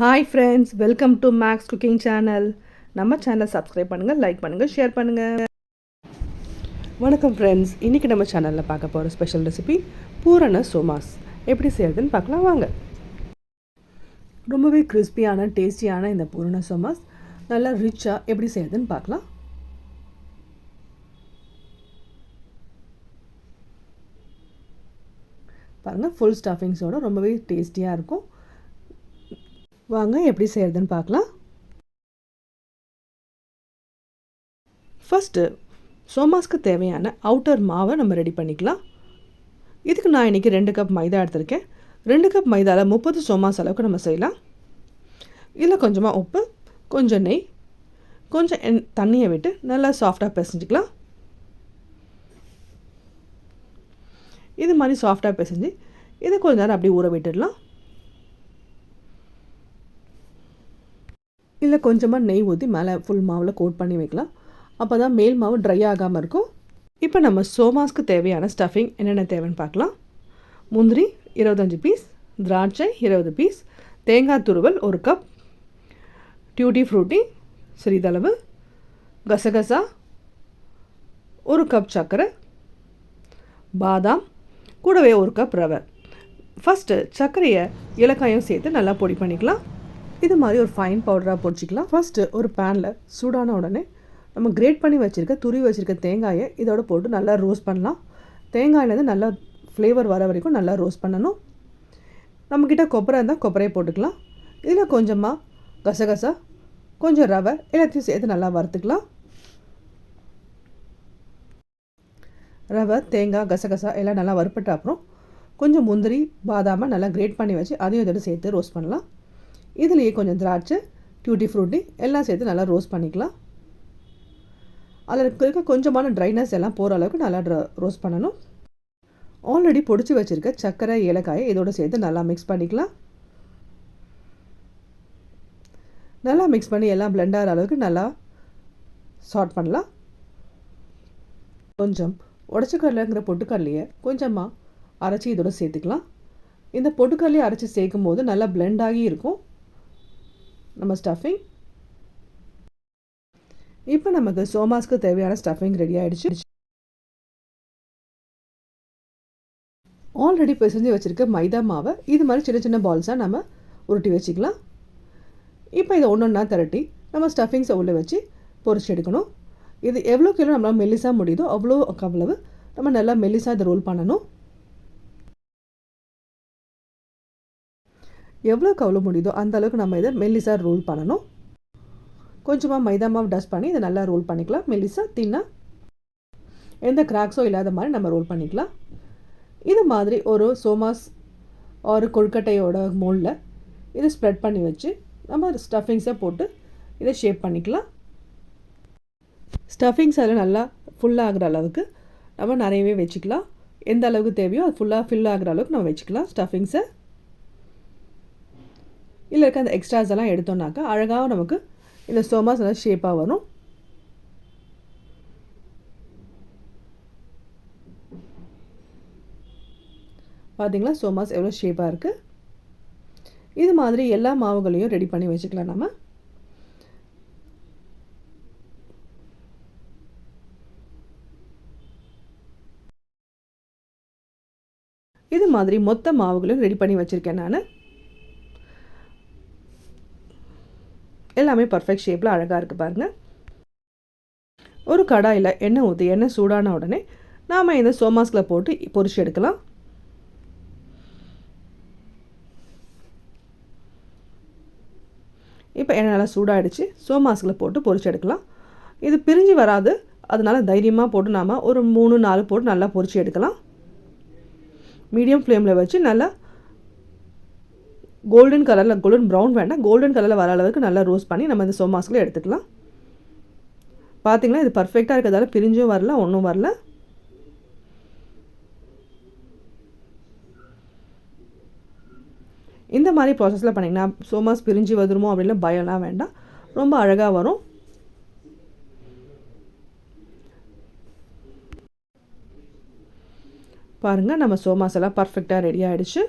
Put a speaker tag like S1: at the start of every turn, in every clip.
S1: Hi friends welcome to Max cooking channel நம்ம சேனலை subscribe பண்ணுங்கள் லைக் பண்ணுங்கள் ஷேர் பண்ணுங்கள் வணக்கம் ஃப்ரெண்ட்ஸ் இன்றைக்கி நம்ம சேனலில் பார்க்க போகிற ஸ்பெஷல் ரெசிபி பூரண சோமாஸ். எப்படி செய்கிறதுன்னு பார்க்கலாம் வாங்க. ரொம்பவே கிறிஸ்பியான டேஸ்டியான இந்த பூரண சோமாஸ். நல்லா ரிச்சாக எப்படி செய்கிறதுன்னு பார்க்கலாம். பாருங்கள் ஃபுல் ஸ்டஃபிங்ஸோட ரொம்பவே டேஸ்டியாக இருக்கும். வாங்க எப்படி செய்கிறதுன்னு பார்க்கலாம். ஃபஸ்ட்டு சோமாஸ்க்கு தேவையான அவுட்டர் மாவை நம்ம ரெடி பண்ணிக்கலாம். இதுக்கு நான் இன்றைக்கி ரெண்டு கப் மைதா எடுத்திருக்கேன். ரெண்டு கப் மைதாவில் முப்பது சோமாஸ் அளவுக்கு நம்ம செய்யலாம். இதில் கொஞ்சமாக உப்பு கொஞ்சம் நெய் கொஞ்சம் எண் தண்ணியை விட்டு நல்லா சாஃப்டாக பிசைஞ்சிக்கலாம். இது மாதிரி சாஃப்டாக பிசைஞ்சு இதை கொஞ்ச நேரம் அப்படியே ஊற விட்டுடலாம். இல்லை கொஞ்சமாக நெய் ஊற்றி மேலே ஃபுல் மாவில் கோட் பண்ணி வைக்கலாம். அப்போ தான் மேல் மாவு ட்ரை ஆகாமல் இருக்கும். இப்போ நம்ம சோமாஸ்க்கு தேவையான ஸ்டஃபிங் என்னென்ன தேவைன்னு பார்க்கலாம். முந்திரி இருபத்தஞ்சி பீஸ் திராட்சை இருபது பீஸ் தேங்காய் துருவல் ஒரு கப் டியூட்டி ஃப்ரூட்டி சிறிதளவு கசகசா ஒரு கப் சர்க்கரை பாதாம் கூடவே ஒரு கப் ரவை. ஃபஸ்ட்டு சர்க்கரையை இலக்காயம் சேர்த்து நல்லா பொடி பண்ணிக்கலாம். இது மாதிரி ஒரு ஃபைன் பவுடராக பொடிச்சிக்கலாம் ஃபஸ்ட்டு ஒரு பேனில் சூடான உடனே நம்ம கிரேட் பண்ணி வச்சுருக்க துருவி வச்சுருக்க தேங்காயை இதோட போட்டு நல்லா ரோஸ்ட் பண்ணலாம். தேங்காயிலேருந்து நல்லா ஃப்ளேவர் வர வரைக்கும் நல்லா ரோஸ்ட் பண்ணணும். நம்மக்கிட்ட கொப்பரை இருந்தால் கொப்பரையை போட்டுக்கலாம். இதில் கொஞ்சமாக கசகசா கொஞ்சம் ரவை எல்லாத்தையும் சேர்த்து நல்லா வறுத்துக்கலாம். ரவை தேங்காய் கசகசா எல்லாம் நல்லா வறுப்பட்ட அப்புறம் கொஞ்சம் முந்திரி பாதாமை நல்லா கிரேட் பண்ணி வச்சு அதையும் இதோட சேர்த்து ரோஸ்ட் பண்ணலாம். இதுலேயே கொஞ்சம் திராட்சை டியூட்டி ஃப்ரூட்டி எல்லாம் சேர்த்து நல்லா ரோஸ்ட் பண்ணிக்கலாம். அதில் இருக்க கொஞ்சமான ட்ரைனஸ் எல்லாம் போகிற அளவுக்கு நல்லா ரோஸ்ட் பண்ணணும். ஆல்ரெடி பொடிச்சு வச்சுருக்க சர்க்கரை ஏலக்காயை இதோட சேர்த்து நல்லா மிக்ஸ் பண்ணிக்கலாம். நல்லா மிக்ஸ் பண்ணி எல்லாம் பிளெண்ட் ஆகிற அளவுக்கு நல்லா சார்ட் பண்ணலாம். கொஞ்சம் உடச்சக்கடலைங்கிற பொட்டுக்கடலையை கொஞ்சமாக அரைச்சி இதோட சேர்த்துக்கலாம். இந்த பொட்டுக்கடலையை அரைச்சி சேர்க்கும் போது நல்லா பிளெண்ட் ஆகி இருக்கும். நம்ம ஸ்டஃபிங் இப்போ நமக்கு சோமாஸ்க்கு தேவையான ஸ்டஃபிங் ரெடி ஆகிடுச்சு ஆல்ரெடி பிசைஞ்சு வச்சுருக்க மைதா மாவை இது மாதிரி சின்ன சின்ன பால்ஸாக நம்ம உருட்டி வச்சுக்கலாம். இப்போ இதை ஒன்று ஒன்றா திரட்டி நம்ம ஸ்டஃபிங்ஸை உள்ளே வச்சு பொறிச்சு எடுக்கணும். இது எவ்வளோ கிலோ நம்மளால் மெல்லிசாக முடியுதோ அவ்வளோ அவ்வளவு நம்ம நல்லா மெல்லிசாக இதை ரோல் பண்ணணும். எவ்வளோக்கு அவ்வளோ முடியுதோ அந்த அளவுக்கு நம்ம இதை மெல்லிசாக ரோல் பண்ணணும். கொஞ்சமாக மைதா மாவு டஸ்ட் பண்ணி இதை நல்லா ரோல் பண்ணிக்கலாம். மெல்லிசாக தின்னா எந்த கிராக்ஸோ இல்லாத மாதிரி நம்ம ரோல் பண்ணிக்கலாம். இது மாதிரி ஒரு சோமாஸ் ஒரு கொழுக்கட்டையோட மோல்டில் இதை ஸ்ப்ரெட் பண்ணி வச்சு நம்ம ஸ்டஃபிங்ஸை போட்டு இதை ஷேப் பண்ணிக்கலாம். ஸ்டஃபிங்ஸ் அதில் நல்லா ஃபுல்லாகிற அளவுக்கு நம்ம நிறையவே வச்சுக்கலாம். எந்த அளவுக்கு தேவையோ அது ஃபுல்லாக ஃபில் ஆகிற அளவுக்கு நம்ம வச்சுக்கலாம் ஸ்டஃபிங்ஸை இல்லை இருக்க அந்த எக்ஸ்ட்ராஸ் எல்லாம் எடுத்தோம்னாக்கா அழகாக நமக்கு இந்த சோமாஸ் நல்லா ஷேப்பாக வரும். பார்த்தீங்களா சோமாஸ் எவ்வளோ ஷேப்பாக இருக்குது இது மாதிரி எல்லா மாவுகளையும் ரெடி பண்ணி வச்சுக்கலாம் நம்ம. இது மாதிரி மொத்த மாவுகளையும் ரெடி பண்ணி வச்சுருக்கேன் நான். எல்லாமே பர்ஃபெக்ட் ஷேப்பில் அழகாக இருக்குது பாருங்கள் ஒரு கடாயில் எண்ணெய் ஊற்றி எண்ணெய் சூடான உடனே நாம் இந்த சோமாஸில் போட்டு பொரிச்சு எடுக்கலாம். இப்போ எண்ணெய் நல்லா சூடாகிடுச்சு சோமாஸ்கில் போட்டு பொரிச்சு எடுக்கலாம். இது பிரிஞ்சு வராது. அதனால் தைரியமாக போட்டு நாம் ஒரு மூணு நாலு போட்டு நல்லா பொரிச்சு எடுக்கலாம். மீடியம் ஃப்ளேமில் வச்சு நல்லா கோல்டன் கலரில் கோல்டன் ப்ரௌன் வேண்டாம் கோல்டன் கலரில் வர அளவுக்கு நல்லா ரோஸ்ட் பண்ணி நம்ம இந்த சோமாஸ்கில் எடுத்துக்கலாம். பார்த்திங்கன்னா இது பர்ஃபெக்டாக இருக்கிறதால பிரிஞ்சும் வரல ஒன்றும் வரல. இந்த மாதிரி ப்ராசஸில் பண்ணிங்கன்னா சோமாஸ் பிரிஞ்சு வந்துருமோ அப்படின்னு பயம்லாம் வேண்டாம். ரொம்ப அழகாக வரும். பாருங்கள் நம்ம சோமாஸ் எல்லாம் பர்ஃபெக்டாக ரெடி ஆகிடுச்சு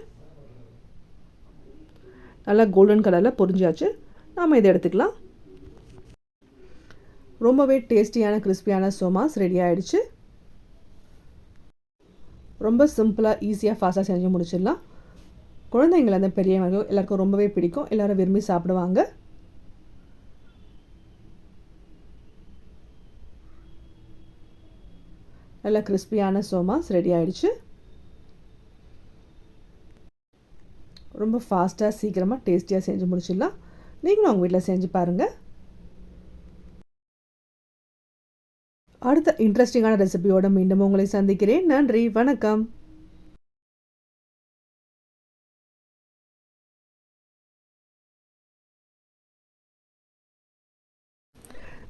S1: நல்லா கோல்டன் கலரில் பொரிஞ்சாச்சு. நாம் இதை எடுத்துக்கலாம். ரொம்பவே டேஸ்டியான கிறிஸ்பியான சோமாஸ் ரெடி ஆகிடுச்சு ரொம்ப சிம்பிளாக ஈஸியாக ஃபாஸ்ட்டாக செஞ்சு முடிச்சிடலாம். குழந்தைங்கள பெரியவங்க எல்லாருக்கும் ரொம்பவே பிடிக்கும். எல்லோரும் விரும்பி சாப்பிடுவாங்க. நல்லா கிறிஸ்பியான சோமாஸ் ரெடி ஆகிடுச்சு ரொம்ப ஃபாஸ்ட்டாக சீக்கிரமாக டேஸ்டியாக செஞ்சு முடிச்சிடலாம். நீங்களும் உங்கள் வீட்டில் செஞ்சு பாருங்கள் அடுத்த இன்ட்ரெஸ்டிங்கான ரெசிபியோட மீண்டும் உங்களை சந்திக்கிறேன். நன்றி வணக்கம்.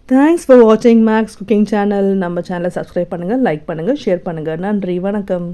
S1: தேங்க்ஸ் ஃபார் வாட்சிங் மேக்ஸ் குக்கிங் சேனல் நம்ம சேனலை சப்ஸ்கிரைப் பண்ணுங்கள் லைக் பண்ணுங்கள் ஷேர் பண்ணுங்கள் நன்றி வணக்கம்.